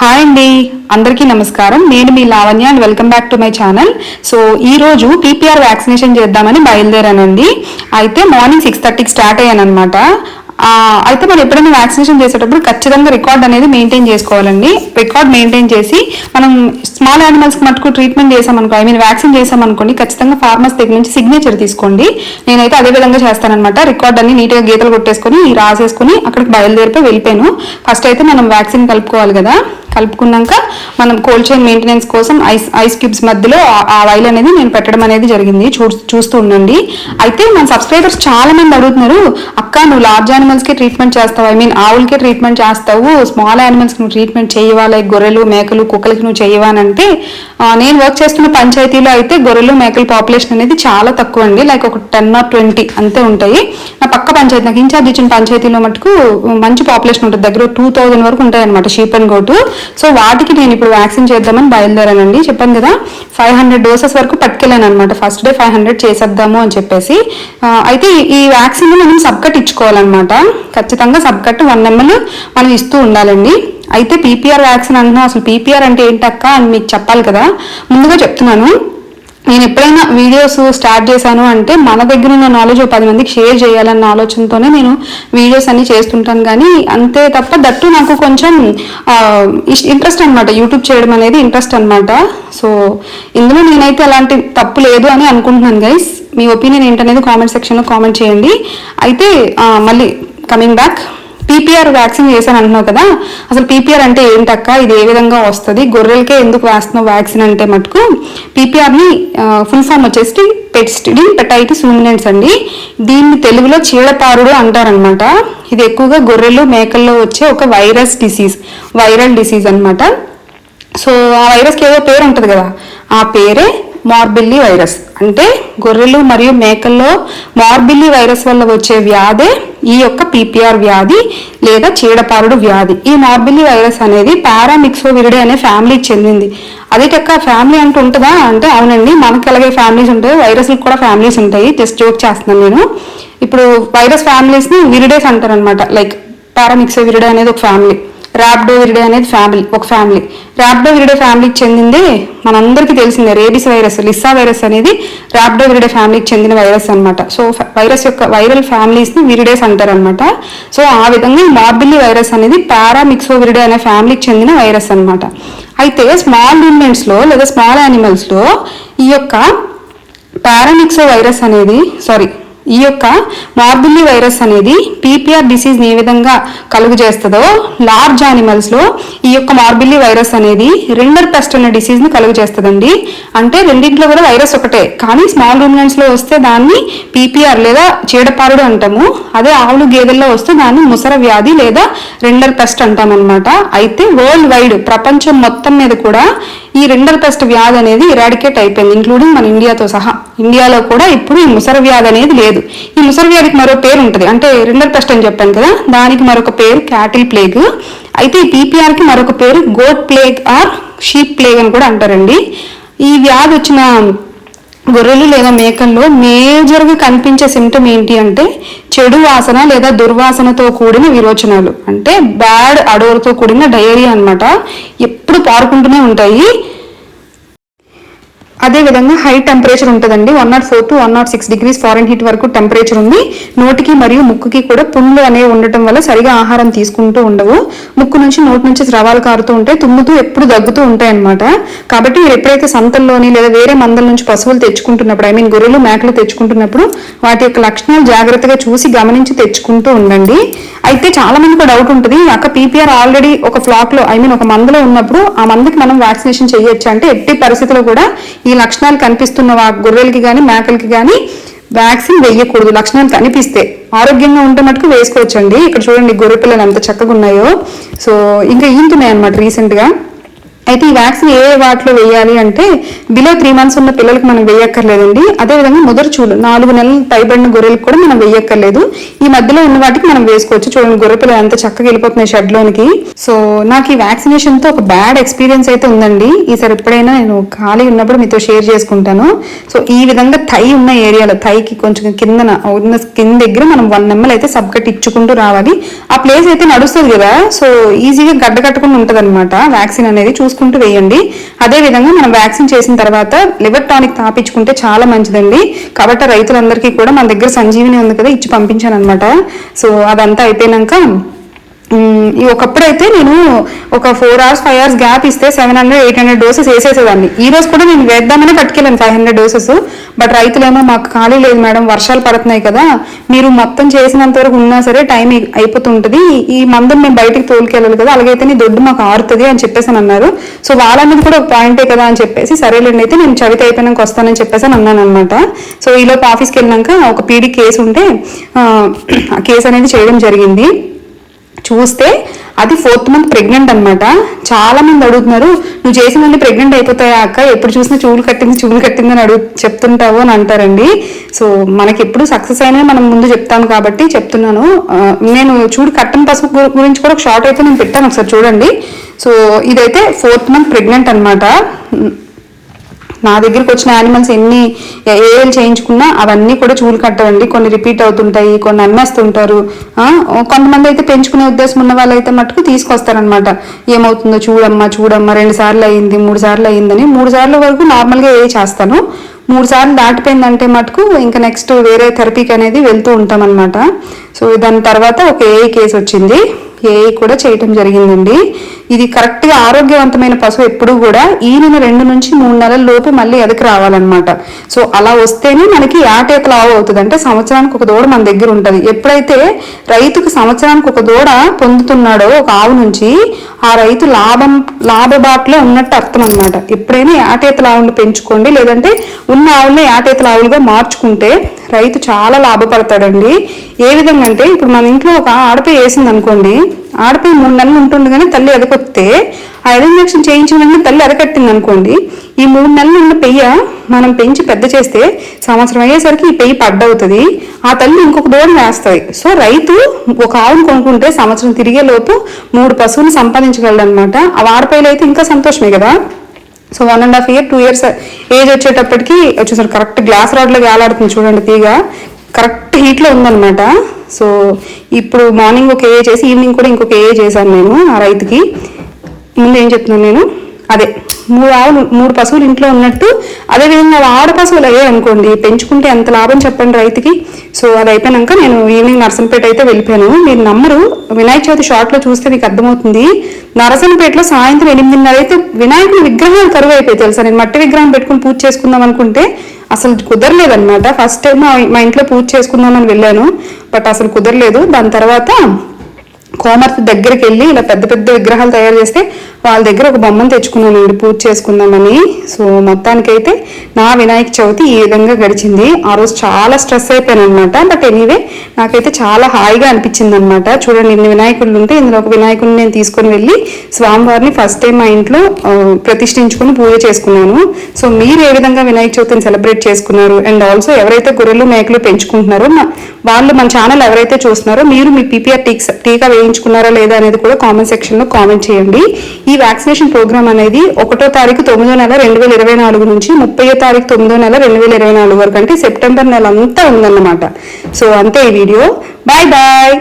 Hi అండి. అందరికీ నమస్కారం. నేను మీ Lavanya and welcome back to my channel so ఈ రోజు పీపీఆర్ వ్యాక్సినేషన్ చేద్దామని బయలుదేరానండి. అయితే మార్నింగ్ సిక్స్ థర్టీకి స్టార్ట్ అయ్యాను అనమాట అయితే మనం ఎప్పుడైనా వ్యాక్సినేషన్ చేసేటప్పుడు ఖచ్చితంగా రికార్డ్ అనేది మెయింటైన్ చేసుకోవాలండి. రికార్డ్ మెయింటైన్ చేసి మనం స్మాల్ యానిమల్స్కి మటుకు ట్రీట్మెంట్ చేసామనుకో ఐ మీన్ వ్యాక్సిన్ చేసామనుకోండి ఖచ్చితంగా ఫార్మర్స్ దగ్గర నుంచి సిగ్నేచర్ తీసుకోండి. నేనైతే అదే విధంగా చేస్తానమాట రికార్డ్ అన్ని నీట్గా గీతలు కొట్టేసుకొని రాసేసుకొని అక్కడికి బయలుదేరిపోయి వెళ్ళిపోయాను. ఫస్ట్ అయితే మనం వ్యాక్సిన్ కలుపుకోవాలి కదా. కలుపుకున్నాక మనం కోల్డ్ చైన్ మెయింటెనెన్స్ కోసం ఐస్ ఐస్ క్యూబ్స్ మధ్యలో ఆ- ఆయిల్ వైల్ అనేది నేను పెట్టడం అనేది జరిగింది. చూ చూస్తూ ఉండండి. అయితే మన సబ్స్క్రైబర్స్ చాలా మంది అడుగుతున్నారు అక్క నువ్వు లార్జ్ యానిమల్స్కి ట్రీట్మెంట్ చేస్తావు? ఐ మీన్ ఆవులకే ట్రీట్మెంట్ చేస్తావు. స్మాల్ యానిమల్స్కి నువ్వు ట్రీట్మెంట్ చేయవా? లైక్ గొర్రెలు మేకలు కుక్కలకి నువ్వు చేయవా? అని అంటే నేను వర్క్ చేస్తున్న పంచాయతీలో అయితే గొర్రెలు మేకల పాపులేషన్ అనేది చాలా తక్కువ అండి. లైక్ ఒక టెన్ ఆర్ ట్వంటీ అంతే ఉంటాయి. నా పక్క పంచాయతీ నాకు ఇన్ఛార్జ్ ఇచ్చిన పంచాయతీలో మటుకు మంచి పాపులేషన్ ఉంటుంది. దగ్గర టూ థౌజండ్ వరకు ఉంటాయి అనమాట షీప్ అండ్ గోటు సో వాటికి నేను ఇప్పుడు వ్యాక్సిన్ చేద్దామని బయలుదేరానండి. చెప్పాను కదా ఫైవ్ హండ్రెడ్ డోసెస్ వరకు పట్టుకెళ్ళాను అనమాట ఫస్ట్ డే ఫైవ్ హండ్రెడ్ చేసేద్దాము అని చెప్పేసి. అయితే ఈ- ఈ వ్యాక్సిన్ మనం సబ్కట్ ఇచ్చుకోవాలన్నమాట. ఖచ్చితంగా సబ్కట్ వన్ ఎంఎల్ మనం ఇస్తూ ఉండాలండి. అయితే పీపీఆర్ వ్యాక్సిన్ అంటున్నాను అసలు పీపీఆర్ అంటే ఏంటక్క అని మీకు చెప్పాలి కదా. ముందుగా చెప్తున్నాను. నేను ఎప్పుడైనా వీడియోస్ స్టార్ట్ చేశాను అంటే మన దగ్గర ఉన్న నాలెడ్జ్ పది మందికి షేర్ చేయాలన్న ఆలోచనతోనే నేను వీడియోస్ అన్ని చేస్తుంటాను. కానీ అంతే తప్ప దట్టు నాకు కొంచెం ఇంట్రెస్ట్ అన్నమాట. యూట్యూబ్ చేయడం అనేది ఇంట్రెస్ట్ అన్నమాట. సో ఇందులో నేనైతే అలాంటి తప్పు లేదు అని అనుకుంటున్నాను గైస్ మీ ఒపీనియన్ ఏంటనేది కామెంట్ సెక్షన్లో కామెంట్ చేయండి. అయితే మళ్ళీ కమింగ్ బ్యాక్ పీపీఆర్ వ్యాక్సిన్ చేశాను అంటున్నావు కదా అసలు పీపీఆర్ అంటే ఏంటక్క ఇది ఏ విధంగా వస్తుంది? గొర్రెలకే ఎందుకు వేస్తున్నావు వ్యాక్సిన్ అంటే మటుకు పీపీఆర్ని ఫుల్ ఫామ్ వచ్చేసి పెస్టిడిన్ పెటైటిస్ రూమినెంట్స్ అండి. దీన్ని తెలుగులో చీడపారుడు అంటారనమాట ఇది ఎక్కువగా గొర్రెలు మేకల్లో వచ్చే ఒక వైరస్ డిసీజ్ వైరల్ డిసీజ్ అనమాట సో ఆ వైరస్కి ఏదో పేరు ఉంటుంది కదా ఆ పేరే మార్బిల్లీ వైరస్ అంటే గొర్రెలు మరియు మేకల్లో మార్బిల్లీ వైరస్ వల్ల వచ్చే వ్యాధే ఈ యొక్క పీపీఆర్ వ్యాధి లేదా చీడపారుడు వ్యాధి. ఈ మార్బిలీ వైరస్ అనేది పారామిక్సో విరిడే అనే ఫ్యామిలీకి చెందింది. అదే అదేటక్క ఫ్యామిలీ అంటూ ఉంటుందా? అంటే అవునండి మనకి ఎలాగే ఫ్యామిలీస్ ఉంటాయి వైరస్లకు కూడా ఫ్యామిలీస్ ఉంటాయి. జస్ట్ జోక్ చేస్తున్నాను నేను. ఇప్పుడు వైరస్ ఫ్యామిలీస్ని విరిడేస్ అంటారనమాట లైక్ పారామిక్సో విరిడే అనేది ఒక ఫ్యామిలీ ర్యాప్డో విరిడే అనేది ఫ్యామిలీ ఒక ఫ్యామిలీ. ర్యాప్డో విరిడే ఫ్యామిలీకి చెందిందే మనందరికీ తెలిసిందే రేబిస్ వైరస్ లిస్సా వైరస్ అనేది ర్యాప్డో విరిడే ఫ్యామిలీకి చెందిన వైరస్ అన్నమాట. సో వైరస్ యొక్క వైరల్ ఫ్యామిలీస్ని విరిడేస్ అంటారు అనమాట సో ఆ విధంగా ఈ మార్బిల్లీ వైరస్ అనేది పారామిక్సో విరిడే అనే ఫ్యామిలీకి చెందిన వైరస్ అనమాట అయితే స్మాల్ రూమెంట్స్లో లేదా స్మాల్ యానిమల్స్లో ఈ యొక్క పారామిక్సో వైరస్ అనేది సారీ ఈ యొక్క మార్బిల్లీ వైరస్ అనేది పీపీఆర్ డిసీజ్ ఏ విధంగా కలుగు చేస్తుందో లార్జ్ యానిమల్స్లో ఈ యొక్క మార్బిల్లీ వైరస్ అనేది రెండర్ పెస్ట్ అనే డిసీజ్ని కలుగు చేస్తుందండి అంటే రెండింటిలో కూడా వైరస్ ఒకటే. కానీ స్మాల్ రూమినెంట్స్లో వస్తే దాన్ని పీపీఆర్ లేదా చీడపారుడు అంటాము. అదే ఆవులు గేదెల్లో వస్తే దాన్ని ముసర వ్యాధి లేదా రెండర్ పెస్ట్ అంటాం అనమాట అయితే వరల్డ్ వైడ్ ప్రపంచం మొత్తం మీద కూడా ఈ రెండర్ పెస్ట్ వ్యాధి అనేది ఇరాడికేట్ అయిపోయింది ఇంక్లూడింగ్ మన ఇండియాతో సహా. ఇండియాలో కూడా ఇప్పుడు ఈ ముసర వ్యాధి అనేది లేదు. ఈ ముసర వ్యాధికి మరో పేరు ఉంటుంది అంటే రెండర్ పెస్ట్ అని చెప్పాను కదా దానికి మరొక పేరు క్యాటిల్ ప్లేగ్. అయితే ఈ పీపీఆర్కి మరొక పేరు goat plague or sheep plague అని కూడా అంటారండి. ఈ వ్యాధి వచ్చిన గొర్రెలు లేదా మేకల్లో మేజర్గా కనిపించే సిమ్టమ్ ఏంటి అంటే చెడు వాసన లేదా దుర్వాసనతో కూడిన విరోచనాలు. అంటే బ్యాడ్ అడోర్తో కూడిన డయేరియా అన్నమాట. ఎప్పుడు పారుకుంటూనే ఉంటాయి. అదే విధంగా హై టెంపరేచర్ ఉంటుందండి. One naught four two one naught six degrees fahrenheit వరకు టెంపరేచర్ ఉంది. నోటికి మరియు ముక్కుకి కూడా పుండ్లు అనేవి ఉండటం వల్ల సరిగా ఆహారం తీసుకుంటూ ఉండవు. ముక్కు నుంచి నోటి నుంచి ద్రవాలు కారుతూ ఉంటాయి తుమ్ముతూ ఎప్పుడు దగ్గుతూ ఉంటాయన్నమాట. కాబట్టి మీరు ఎప్పుడైతే సంతల్లోని లేదా వేరే మందల నుంచి పశువులు తెచ్చుకుంటున్నప్పుడు ఐ మీన్ గొర్రెలు మేకలు తెచ్చుకుంటున్నప్పుడు వాటి యొక్క లక్షణాలు జాగ్రత్తగా చూసి గమనించి తెచ్చుకుంటూ ఉండండి. అయితే చాలా మందికి డౌట్ ఉంటుంది. అక్క పీపీఆర్ ఆల్రెడీ ఒక ఫ్లాక్లో ఐ మీన్ ఒక మందలో ఉన్నప్పుడు ఆ మందకి మనం వ్యాక్సినేషన్ చేయొచ్చు? అంటే ఎట్టి పరిస్థితుల్లో కూడా ఈ లక్షణాలు కనిపిస్తున్న వా- గొర్రెలకి కానీ మేకలకి కానీ వ్యాక్సిన్ వేయకూడదు లక్షణాలు కనిపిస్తే ఆరోగ్యంగా ఉంటే మటుకు వేసుకోవచ్చండి. ఇక్కడ చూడండి గొర్రె పిల్లలు ఎంత చక్కగా ఉన్నాయో. సో ఇంకా ఈంతున్నాయి అనమాట రీసెంట్గా. అయితే ఈ వ్యాక్సిన్ ఏ వాటిలో వేయాలి అంటే బిలో త్రీ మంత్స్ ఉన్న పిల్లలకు మనం వేయక్కర్లేదండి. అదేవిధంగా ముదరు చూడు నాలుగు నెలలు పైబడిన గొర్రెలకు కూడా మనం వేయక్కర్లేదు. ఈ మధ్యలో ఉన్న వాటికి మనం వేసుకోవచ్చు. చూడండి గొర్రె పిల్లలు ఎంత చక్కగా వెళ్ళిపోతున్నాయి షెడ్ లోనికి. సో నాకు ఈ వ్యాక్సినేషన్తో ఒక బ్యాడ్ ఎక్స్పీరియన్స్ అయితే ఉందండి. ఈసారి ఎప్పుడైనా నేను ఖాళీ ఉన్నప్పుడు మీతో షేర్ చేసుకుంటాను. సో ఈ విధంగా థై ఉన్న ఏరియాలో థైకి కొంచెం కిందన ఉన్న స్కిన్ దగ్గర మనం వన్ ఎంఎల్ అయితే సబ్ కట్ ఇచ్చుకుంటూ రావాలి. ఆ ప్లేస్ అయితే నడుస్తుంది కదా. సో ఈజీగా గడ్డ కట్టుకుని ఉంటుంది అనమాట వ్యాక్సిన్ అనేది చూసుకుంటాం వేయండి. అదే విధంగా మనం వ్యాక్సిన్ చేసిన తర్వాత లివర్ టానిక్ తాపించుకుంటే చాలా మంచిదండి. కాబట్టి రైతులందరికీ కూడా మన దగ్గర సంజీవిని ఉంది కదా ఇచ్చి పంపించాను అనమాట సో అదంతా అయిపోయినాక ఒకప్పుడైతే నేను ఒక four hours five hours gap ఇస్తే seven hundred eight hundred doses వేసేసేదాన్ని. ఈ రోజు కూడా నేను వేద్దామని పట్టుకెళ్ళాను ఫైవ్ హండ్రెడ్ డోసెస్ బట్ రైతులేమో మాకు ఖాళీ లేదు మేడం వర్షాలు పడుతున్నాయి కదా. మీరు మొత్తం చేసినంత వరకు ఉన్నా సరే టైం అయిపోతుంటుంది. ఈ మందుని మేము బయటికి తోలుకెళ్ళాలి కదా అలాగైతే నీ దొడ్డు మాకు ఆరుతుంది అని చెప్పేసి అని అన్నారు. సో వాళ్ళన్నది కూడా ఒక పాయింటే కదా అని చెప్పేసి సరేలేండి అయితే నేను చవితి అయిపోయినాక వస్తానని చెప్పేసి అని అన్నాను అనమాట సో ఈలోపు ఆఫీస్కి వెళ్ళినాక ఒక పీడీ కేసు ఉంటే ఆ కేసు అనేది చేయడం జరిగింది. చూస్తే అది ఫోర్త్ మంత్ ప్రెగ్నెంట్ అన్నమాట. చాలా మంది అడుగుతున్నారు నువ్వు చేసినందుకు ప్రెగ్నెంట్ అయిపోతాయా అక్క? ఎప్పుడు చూసినా చూలు కట్టింది చూలు కట్టింది అని అడుగు చెప్తుంటావు అని అంటారండి. సో మనకి ఎప్పుడు సక్సెస్ అయినా మనం ముందు చెప్తాను కాబట్టి చెప్తున్నాను. నేను చూడు కట్టం పసుపు గురించి కూడా ఒక షార్ట్ అయితే నేను పెట్టాను ఒకసారి చూడండి. సో ఇదైతే ఫోర్త్ మంత్ ప్రెగ్నెంట్ అనమాట నా దగ్గరికి వచ్చిన యానిమల్స్ ఎన్ని ఏఏలు చేయించుకున్నా అవన్నీ కూడా చూలు కట్టవండి. కొన్ని రిపీట్ అవుతుంటాయి కొన్ని అమ్మేస్తుంటారు. కొంతమంది అయితే పెంచుకునే ఉద్దేశం ఉన్న వాళ్ళైతే మటుకు తీసుకొస్తారనమాట ఏమవుతుందో చూడమ్మా చూడమ్మా రెండు సార్లు అయ్యింది మూడు సార్లు అయ్యిందని. మూడు సార్ల వరకు నార్మల్గా ఏ చేస్తాను. మూడు సార్లు దాటిపోయిందంటే మటుకు ఇంకా నెక్స్ట్ వేరే థెరపీకి అనేది వెళ్తూ ఉంటాం అనమాట సో దాని తర్వాత ఒక ఏ కేసు వచ్చింది. ఏఐ కూడా చేయటం జరిగిందండి. ఇది కరెక్ట్గా ఆరోగ్యవంతమైన పశువు ఎప్పుడు కూడా ఈయన రెండు నుంచి మూడు నెలల లోపు మళ్ళీ ఎదకి రావాలన్నమాట. సో అలా వస్తేనే మనకి యాటేత లావు అవుతుంది అంటే సంవత్సరానికి ఒక దూడ మన దగ్గర ఉంటుంది. ఎప్పుడైతే రైతుకు సంవత్సరానికి ఒక దూడ పొందుతున్నాడో ఒక ఆవు నుంచి ఆ రైతు లాభం లాభబాట్లో ఉన్నట్టు అర్థం అనమాట ఎప్పుడైనా యాటేతల ఆవులు పెంచుకోండి లేదంటే ఉన్న ఆవుల్ని యాటేతల ఆవులుగా మార్చుకుంటే రైతు చాలా లాభపడతాడండి. ఏ విధంగా అంటే ఇప్పుడు మన ఇంట్లో ఒక ఆడపై వేసింది అనుకోండి ఆడపై మూడు నెలలు ఉంటుంది కానీ తల్లి ఎదకొస్తే ఆ ఎద ఇంజక్షన్ చేయించిన వెంటనే తల్లి ఎదకట్టింది అనుకోండి ఈ మూడు నెలలు ఉన్న పెయ్య మనం పెంచి పెద్ద చేస్తే సంవత్సరం అయ్యేసరికి ఈ పెయ్యి పడ్డవుతుంది. ఆ తల్లి ఇంకొక దూరం వేస్తుంది. సో రైతు ఒక ఆవును కొనుక్కుంటే సంవత్సరం తిరిగే లోపు మూడు పశువులు సంపాదించగలడు అనమాట ఆ వాడపైలు అయితే ఇంకా సంతోషమే కదా. So one and half year two years age వచ్చేటప్పటికి వచ్చేసరికి కరెక్ట్ గ్లాస్ రాడ్లో వేలాడుతుంది చూడండి తీగ. కరెక్ట్ హీట్లో ఉందన్నమాట. సో ఇప్పుడు మార్నింగ్ ఒక ఏ చేసి ఈవినింగ్ కూడా ఇంకొక ఏ చేశాను నేను ఆ రైతుకి. ముందు ఏం చెప్తున్నాను నేను? అదే. మూడు ఆవులు మూడు పశువులు ఇంట్లో ఉన్నట్టు. అదేవిధంగా ఆడ పశువులు అయ్యాయి అనుకోండి. పెంచుకుంటే ఎంత లాభం చెప్పండి రైతుకి. సో అది అయిపోయాక నేను ఈవినింగ్ నరసంపేట అయితే వెళ్ళిపోయాను. మీరు నమ్మరు వినాయక చవితి షార్ట్లో చూస్తే మీకు అర్థమవుతుంది. నరసంపేటలో సాయంత్రం ఎనిమిదిన్నర అయితే వినాయకుడి విగ్రహాలు కరువు అయిపోయి తెలుసా? నేను మట్టి విగ్రహం పెట్టుకుని పూజ చేసుకుందాం అనుకుంటే అసలు కుదరలేదన్నమాట. ఫస్ట్ టైం మా ఇంట్లో పూజ చేసుకుందామని వెళ్ళాను. బట్ అసలు కుదరలేదు. దాని తర్వాత కోమర్తి దగ్గరికి వెళ్ళి ఇలా పెద్ద పెద్ద విగ్రహాలు తయారు చేస్తే వాళ్ళ దగ్గర ఒక బొమ్మను తెచ్చుకున్నానండి పూజ చేసుకుందామని. సో మొత్తానికైతే నా వినాయక చవితి ఈ విధంగా గడిచింది. ఆ రోజు చాలా స్ట్రెస్ అయిపోయాను అనమాట బట్ ఎనీవే నాకైతే చాలా హాయిగా అనిపించింది అనమాట చూడండి ఇన్ని వినాయకుళ్ళు ఉంటే ఇందులో ఒక వినాయకుడిని నేను తీసుకొని వెళ్ళి స్వామివారిని ఫస్ట్ టైం మా ఇంట్లో ప్రతిష్ఠించుకుని పూజ చేసుకున్నాను. సో మీరు ఏ విధంగా వినాయక చవితిని సెలబ్రేట్ చేసుకున్నారు? అండ్ ఆల్సో ఎవరైతే గొర్రెలు మేకలు పెంచుకుంటున్నారో వాళ్ళు మన ఛానల్ ఎవరైతే చూస్తున్నారో మీరు మీ పీపీఆర్ టీక్స్ టీకా వేయించుకున్నారా లేదా అనేది కూడా కామెంట్ సెక్షన్లో కామెంట్ చేయండి. ఈ వ్యాక్సినేషన్ ప్రోగ్రామ్ అనేది ఒకటో తారీఖు తొమ్మిదో నెల రెండు వేల ఇరవై నాలుగు నుంచి ముప్పై తారీఖు తొమ్మిదో నెల రెండు వేల ఇరవై నాలుగు వరకు అంటే సెప్టెంబర్ నెల అంతా ఉందన్నమాట. సో అంతే ఈ వీడియో బాయ్ బాయ్